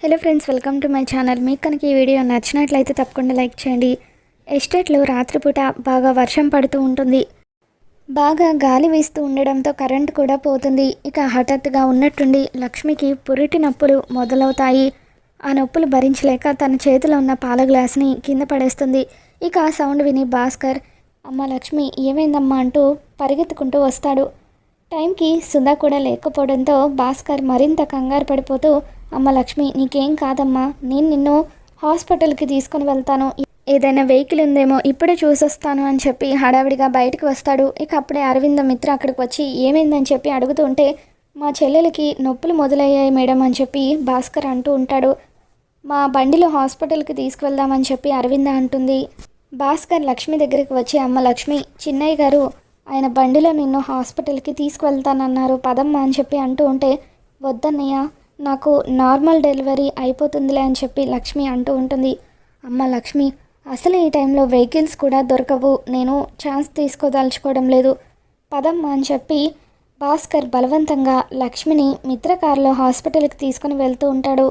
Hello friends welcome to my channel మీకు కనుక ఈ వీడియో నచ్చినట్లయితే తప్పకుండా లైక్ చేయండి. ఎస్టేట్లో రాత్రిపూట బాగా వర్షం పడుతూ ఉంటుంది. బాగా గాలి వీస్తూ ఉండడంతో కరెంట్ కూడా పోతుంది. ఇక హఠాత్తుగా ఉన్నట్టుండి లక్ష్మికి పురిటి నొప్పులు మొదలవుతాయి. ఆ నొప్పులు భరించలేక తన చేతిలో ఉన్న పాల గ్లాస్ని కింద పడేస్తుంది. ఇక ఆ సౌండ్ విని భాస్కర్ అమ్మ లక్ష్మి ఏమైందమ్మా? అంటూ పరిగెత్తుకుంటూ వస్తాడు. టైంకి సుధా కూడా లేకపోవడంతో భాస్కర్ మరింత కంగారు పడిపోతూ అమ్మ లక్ష్మి నీకేం కాదమ్మా. నేను నిన్ను హాస్పిటల్కి తీసుకుని వెళ్తాను. ఏదైనా వెహికల్ ఉందేమో ఇప్పుడే చూసొస్తాను అని చెప్పి హడావిడిగా బయటకు వస్తాడు. ఇక అప్పుడే అరవింద మిత్ర అక్కడికి వచ్చి ఏమైందని చెప్పి అడుగుతూ ఉంటే మా చెల్లెలకి నొప్పులు మొదలయ్యాయి మేడం అని చెప్పి భాస్కర్ అంటూ ఉంటాడు. మా బండిలో హాస్పిటల్కి తీసుకువెళ్దామని చెప్పి అరవింద అంటుంది. భాస్కర్ లక్ష్మి దగ్గరికి వచ్చి అమ్మ లక్ష్మి చిన్నయ్య గారు ఆయన బండిలో నిన్ను హాస్పిటల్కి తీసుకువెళ్తానన్నారు. పదమ్మా అని చెప్పి అంటూ ఉంటే వద్దన్నయ్య నాకు నార్మల్ డెలివరీ అయిపోతుందిలే అని చెప్పి లక్ష్మి అంటూ ఉంటుంది. అమ్మ లక్ష్మి అసలు ఈ టైంలో వెహికల్స్ కూడా దొరకవు. నేను ఛాన్స్ తీసుకోదలుచుకోవడం లేదు. పదమ్మ అని చెప్పి భాస్కర్ బలవంతంగా లక్ష్మిని మిత్ర కారులో హాస్పిటల్కి తీసుకుని వెళ్తూ ఉంటాడు.